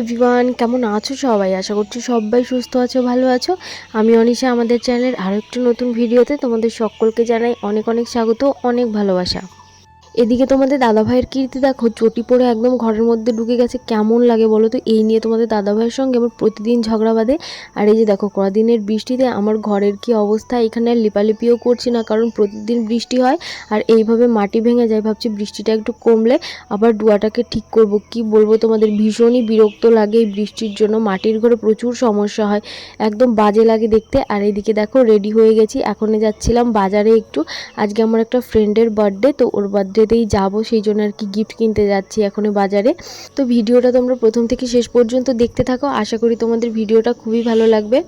Everyone কেমন আছো সবাই? আশা করছি সবাই সুস্থ আছো, ভালো আছো। আমি অনিশা, আমাদের চ্যানেলের আরও একটি নতুন ভিডিওতে তোমাদের সকলকে জানাই অনেক অনেক স্বাগত, অনেক ভালোবাসা। এদিকে তোমাদের দাদাভাইয়ের কীর্তি দেখো, চটি পরে একদম ঘরের মধ্যে ঢুকে গেছে, কেমন লাগে বলো তো? এই নিয়ে তোমাদের দাদাভাইয়ের সঙ্গে আমার প্রতিদিন ঝগড়া বাঁধে। আর এই যে দেখো, কদিনের বৃষ্টিতে আমার ঘরের কি অবস্থা, এখানে লিপালিপিও করছি না, কারণ প্রতিদিন বৃষ্টি হয় আর এইভাবে মাটি ভেঙে যায়, ভাবছি বৃষ্টিটা একটু কমলে আবার ডুয়াটাকে ঠিক করব। কি বলব তোমাদের, ভীষণই বিরক্ত লাগে এই বৃষ্টির জন্য, মাটির ঘরে প্রচুর সমস্যা হয়, একদম বাজে লাগে দেখতে। আর এইদিকে দেখো রেডি হয়ে গেছি, এখনই যাচ্ছিলাম বাজারে একটু। আজকে আমার একটা ফ্রেন্ডের বার্থডে তো ওর বার্থডেতেই যাব, সেই জন্য আর কি গিফট কিনতে যাচ্ছি এখনই বাজারে। তো ভিডিওটা তোমরা প্রথম থেকে শেষ পর্যন্ত দেখতে থাকো। আশা করি তোমাদের ভিডিওটা খুবই ভালো লাগবে।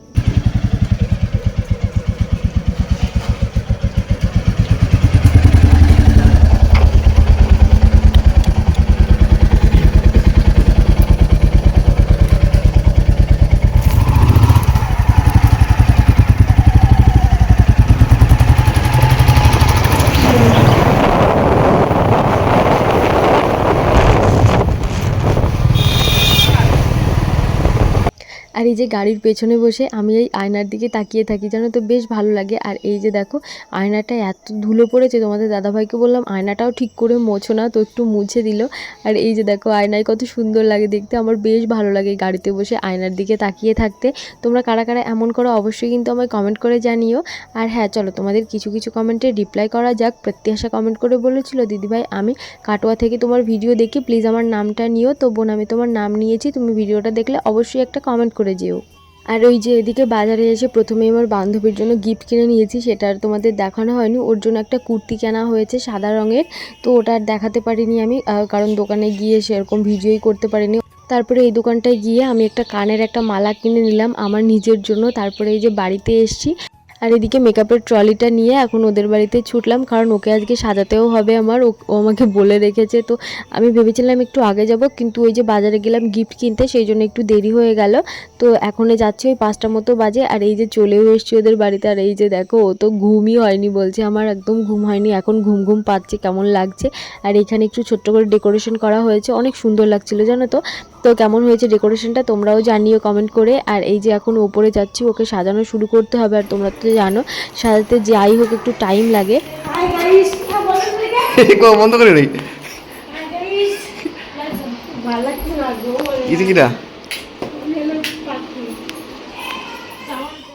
আর এই যে গাড়ির পেছনে বসে আমি এই আয়নার দিকে তাকিয়ে থাকি, জানো তো? বেশ ভালো লাগে। আর এই যে দেখো, আয়নাটা এত ধুলো পড়েছে, তোমাদের দাদাভাইকে বললাম আয়নাটাও ঠিক করে মোছো না, তো একটু মুছে দিল। আর এই যে দেখো, আয়নায় কত সুন্দর লাগে দেখতে। আমার বেশ ভালো লাগে গাড়িতে বসে আয়নার দিকে তাকিয়ে থাকতে। তোমরা কারা কারা এমন করো অবশ্যই কিন্তু আমায় কমেন্ট করে জানিও। আর হ্যাঁ চলো তোমাদের কিছু কিছু কমেন্টে রিপ্লাই করা যাক। প্রত্যাশা কমেন্ট করে বলেছিল, দিদিভাই, আমি কাটোয়া থেকে তোমার ভিডিও দেখি। প্লিজ আমার নামটা নিও। তো বোন, আমি তোমার নাম নিয়েছি। তুমি ভিডিওটা দেখলে অবশ্যই একটা কমেন্ট করে যেও। আর ওই যে এদিকে বাজারে এসে প্রথমে আমার বান্ধবীর জন্য গিফট কিনে নিয়েছি, সেটা আর তোমাদের দেখানো হয়নি। ওর জন্য একটা কুর্তি কেনা হয়েছে সাদা রঙের, তো ওটা আর দেখাতে পারিনি আমি কারণ দোকানে গিয়ে সেরকম ভিডিওই করতে পারিনি। তারপরে এই দোকানটায় গিয়ে আমি একটা কানের একটা মালা কিনে নিলাম আমার নিজের জন্য, তারপরে এই যে বাড়িতে এসেছি। আর এদিকে মেকআপের ট্রলিটা নিয়ে এখন ওদের বাড়িতে ছুটলাম, কারণ ওকে আজকে সাজাতেও হবে আমার। ও আমাকে বলে রেখেছে, তো আমি ভেবেছিলাম একটু আগে যাব, কিন্তু ওই যে বাজারে গেলাম গিফট কিনতে, সেই জন্য একটু দেরি হয়ে গেল। তো এখনই যাচ্ছি ওই পাঁচটা মতো বাজে, আর এই যে চলেও এসছি ওদের বাড়িতে, আর এই যে দেখো, ও তো ঘুমই হয়নি বলছে আমার, একদম ঘুম হয়নি, এখন ঘুম ঘুম পাচ্ছে, কেমন লাগছে। আর এখানে একটু ছোট্ট করে ডেকোরেশন করা হয়েছে, অনেক সুন্দর লাগছিল, জানো তো? তো কেমন হয়েছে ডেকোরেশনটা তোমরাও জানিও কমেন্ট করে। আর এই যে এখন ওপরে যাচ্ছি, ওকে সাজানো শুরু করতে হবে, আর তোমরা তো জানো? সাজাতে যাই হোক একটু টাইম লাগে। বন্ধ করে নেই Hi guys. ভালো লাগছে না গো কিছু কিটা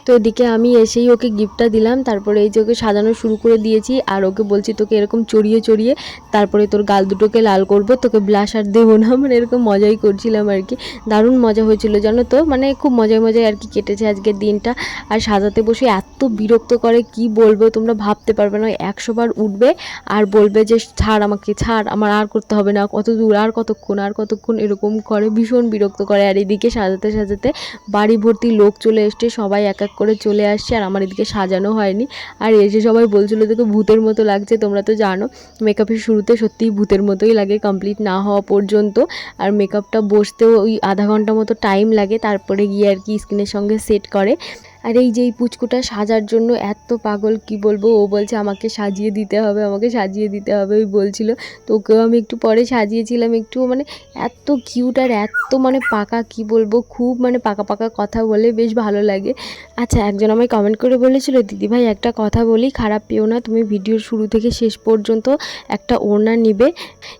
তো এদিকে আমি এসেই ওকে গিফটটা দিলাম, তারপরে এই যে ওকে সাজানো শুরু করে দিয়েছি, আর ওকে বলছি তোকে এরকম চড়িয়ে চড়িয়ে, তারপরে তোর গাল দুটোকে লাল করব, তোকে ব্লাশ আর দেবো না মানে এরকম মজাই করছিলাম আর কি। দারুণ মজা হয়েছিল, জানো তো মানে খুব মজায় মজায় আর কি কেটেছে আজকের দিনটা। আর সাজাতে বসে এত বিরক্ত করে, কি বলব তোমরা ভাবতে পারবে না একশোবার উঠবে আর বলবে যে, ছাড় আমাকে, ছাড়, আমার আর করতে হবে না, কত দূর, আর কতক্ষণ আর কতক্ষণ, এরকম করে, ভীষণ বিরক্ত করে। আর এদিকে সাজাতে সাজাতে বাড়ি ভর্তি লোক চলে এসছে, সবাই এক এক করে চলে আসছে আর আমার এদিকে সাজানো হয়নি। আর এসে সবাই বলছিলো তোকে ভূতের মতো লাগছে, তোমরা তো জানো মেকআপের শুরুতে সত্যিই ভূতের মতোই লাগে কমপ্লিট না হওয়া পর্যন্ত। আর মেকআপটা বসতেও ওই আধা ঘণ্টা মতো টাইম লাগে, তারপরে গিয়ে আর কি স্কিনের সঙ্গে সেট করে। আর এই যে এই পুচকুটা সাজার জন্য এত পাগল, কি বলব? ও বলছে, আমাকে সাজিয়ে দিতে হবে, আমাকে সাজিয়ে দিতে হবে। ওই বলছিল। তো ওকেও আমি একটু পরে সাজিয়েছিলাম একটু মানে এত কিউট আর এত মানে পাকা, কি বলব? খুব মানে পাকা পাকা কথা বলে বেশ ভালো লাগে। আচ্ছা একজন আমায় কমেন্ট করে বলেছিল, দিদিভাই, একটা কথা বলি, খারাপ পেও না, তুমি ভিডিওর শুরু থেকে শেষ পর্যন্ত একটা ওড়না নিবে।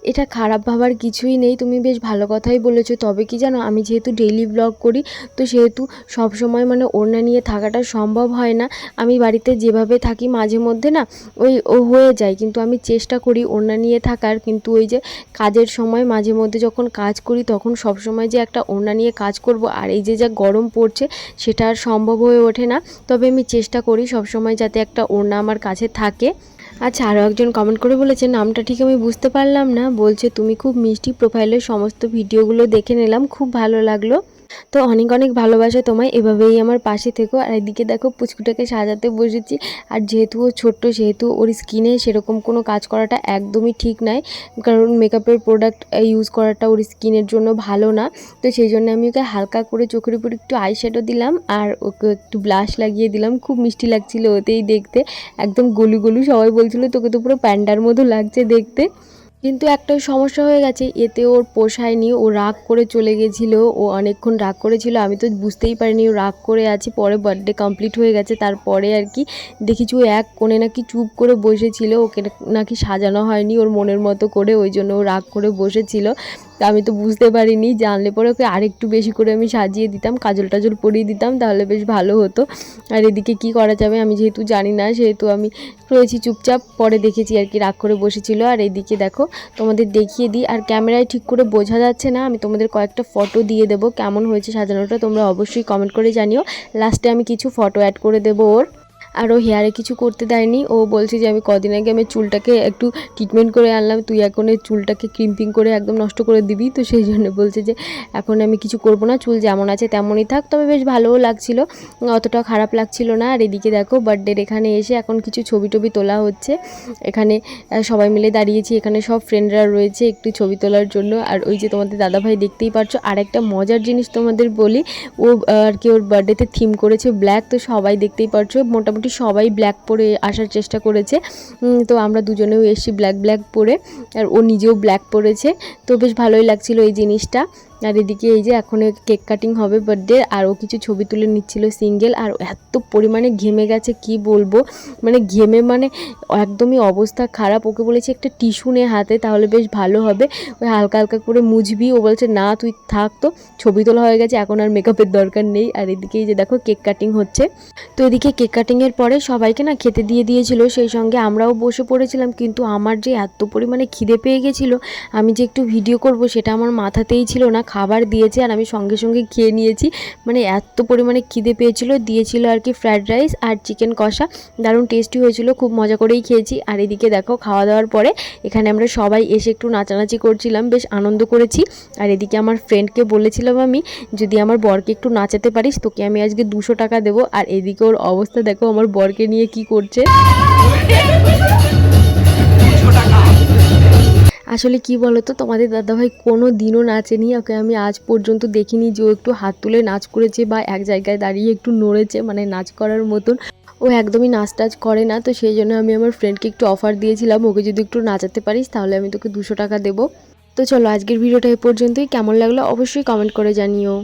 এটা খারাপ ভাবার কিছুই নেই, তুমি বেশ ভালো কথাই বলেছ। তবে কি জানো, আমি যেহেতু ডেইলি ব্লগ করি, তো সেহেতু সব সময় মানে ওড়না নিয়ে থাকাটা সম্ভব হয় না। আমি বাড়িতে যেভাবে থাকি মাঝে মধ্যে না, ওই ও হয়ে যায়। কিন্তু আমি চেষ্টা করি ওড়না নিয়ে থাকার। কিন্তু ওই যে কাজের সময় মাঝে মধ্যে যখন কাজ করি, তখন সব সময় যে একটা ওড়না নিয়ে কাজ করব আর এই যে যা গরম পড়ছে, সেটা আর সম্ভব হয়ে ওঠে না। তবে আমি চেষ্টা করি সব সময় যাতে একটা ওড়না আমার কাছে থাকে। আচ্ছা আরও একজন কমেন্ট করে বলেছে, নামটা ঠিক আমি বুঝতে পারলাম না। বলছে, তুমি খুব মিষ্টি প্রোফাইলের সমস্ত ভিডিওগুলো দেখে নিলাম। খুব ভালো লাগল। তো অনেক অনেক ভালোবাসা তোমায়, এভাবেই আমার পাশে থেকো। আর এদিকে দেখো, পুচকুটাকে সাজাতে বসেছি। আর যেহেতু ও ছোট্ট, সেহেতু ওর স্কিনে সেরকম কোনো কাজ করাটা একদমই ঠিক নয় কারণ মেকআপের প্রোডাক্ট ইউজ করাটা ওর স্কিনের জন্য ভালো না। তো সেই জন্য আমি ওকে হালকা করে চোখের উপর একটু আইশ্যাডো দিলাম। আর ওকে একটু ব্লাশ লাগিয়ে দিলাম। খুব মিষ্টি লাগছিল ওতেই দেখতে। একদম গলু গলু সবাই বলছিল, তোকে তো পুরো প্যান্ডার মতো লাগছে দেখতে। কিন্তু একটা সমস্যা হয়ে গেছে, এতে ওর পোষায়নি, ও রাগ করে চলে গেছিল, ও অনেকক্ষণ রাগ করেছিল, আমি তো বুঝতেই পারিনি ও রাগ করে আছি, পরে বার্থডে কমপ্লিট হয়ে গেছে, তারপরে আর কি দেখেছি ও এক কোণে নাকি চুপ করে বসেছিল, ওকে নাকি সাজানো হয়নি ওর মনের মতো করে, ওই জন্য ও রাগ করে বসেছিল। আমি তো বুঝতে পারিনি, জানলে পরে ওকে আরেকটু বেশি করে আমি সাজিয়ে দিতাম কাজল টাজল পরিয়ে দিতাম, তাহলে বেশ ভালো হতো। আর এদিকে কি করা যাবে আমি যেহেতু জানি না, সেহেতু আমি রয়েছি চুপচাপ, পরে দেখেছি আর কি রাগ করে বসেছিল। আর এদিকে দেখো, তোমাদের দেখিয়ে দিই, আর ক্যামেরায় ঠিক করে বোঝা যাচ্ছে না, আমি তোমাদের কয়েকটা ফটো দিয়ে দেবো, কেমন হয়েছে সাজানোটা তোমরা অবশ্যই কমেন্ট করে জানিও। লাস্টে আমি কিছু ফটো অ্যাড করে দেবো ওর। আর ও হেয়ারে কিছু করতে দেয়নি। ও বলছে যে, আমি কদিন আগে আমি চুলটাকে একটু ট্রিটমেন্ট করে আনলাম। তুই এখন চুলটাকে ক্রিম্পিং করে একদম নষ্ট করে দিবি। তো সেই জন্য বলছে যে, এখন আমি কিছু করব না। চুল যেমন আছে তেমনই থাক। তবে বেশ ভালোও লাগছিল। অতটাও খারাপ লাগছিল না। আর এদিকে দেখো বার্থডের এখানে এসে এখন কিছু ছবি টবি তোলা হচ্ছে। এখানে সবাই মিলে দাঁড়িয়েছি। এখানে সব ফ্রেন্ডরা রয়েছে একটু ছবি তোলার জন্য। আর ওই যে তোমাদের দাদাভাই দেখতেই পারছ আর একটা মজার জিনিস তোমাদের বলি। ও আর কি ওর বার্থডেতে থিম করেছে ব্ল্যাক তো সবাই দেখতেই পারছ, মোটামুটি সবাই ব্ল্যাক পরে আসার চেষ্টা করেছে। তো আমরা দুজনেও এসেছি ব্ল্যাক ব্ল্যাক পরে, আর ও নিজেও ব্ল্যাক পরেছে। তো বেশ ভালোই লাগছিল এই জিনিসটা। আর এদিকে এই যে এখন কেক কাটিং হবে বার্থডে আর ও কিছু ছবি তুলে নিচ্ছিল সিঙ্গেল আর এত পরিমাণে ঘেমে গেছে, কি বলব? মানে ঘেমে মানে একদমই অবস্থা খারাপ। ওকে বলেছি, একটা টিস্যু নে হাতে, তাহলে বেশ ভালো হবে। ওই হালকা হালকা করে মুছবি। ও বলছে, না, তুই থাক তো, ছবি তোলা হয়ে গেছে, এখন আর মেকআপের দরকার নেই। আর এদিকে এই যে দেখো কেক কাটিং হচ্ছে। তো এদিকে কেক কাটিংয়ের পরে সবাইকে না খেতে দিয়ে দিয়েছিল, সেই সঙ্গে আমরাও বসে পড়েছিলাম, কিন্তু আমার যে এত পরিমাণে খিদে পেয়ে গেছিল, আমি যে একটু ভিডিও করব, সেটা আমার মাথাতেই ছিল না। খাবার দিয়েছে আর আমি সঙ্গে সঙ্গে খেয়ে নিয়েছি। মানে এত পরিমাণে খিদে পেয়েছিল, দিয়েছিল আর কি ফ্রায়েড রাইস আর চিকেন কষা। দারুণ টেস্টি হয়েছিল, খুব মজা করেই খেয়েছি। আর এদিকে দেখো, খাওয়া দাওয়ার পরে এখানে আমরা সবাই এসে একটু নাচানাচি করছিলাম, বেশ আনন্দ করেছি। আর এদিকে আমার ফ্রেন্ডকে বলেছিলাম আমি, যদি আমার বরকে একটু নাচাতে পারিস, তোকে আমি আজকে দুশো টাকা দেবো। আর এদিকে ওর অবস্থা দেখো, আমার বরকে নিয়ে কি করছে। আসলে কি বলতো, তোমাদের দাদাভাই কোনো দিনও নাচেনি। ওকে আমি আজ পর্যন্ত দেখিনি যে ও একটু হাত তুলে নাচ করেছে বা এক জায়গায় দাঁড়িয়ে একটু নড়েছে মানে নাচ করার মতন। ও একদমই নাচ টাচ করে না, তো সেই জন্য আমি আমার ফ্রেন্ডকে একটু অফার দিয়েছিলাম, ওকে যদি একটু নাচাতে পারিস, তাহলে আমি তোকে দুশো টাকা দেবো। তো চলো আজকের ভিডিওটা এ পর্যন্তই। কেমন লাগল অবশ্যই কমেন্ট করে জানিও।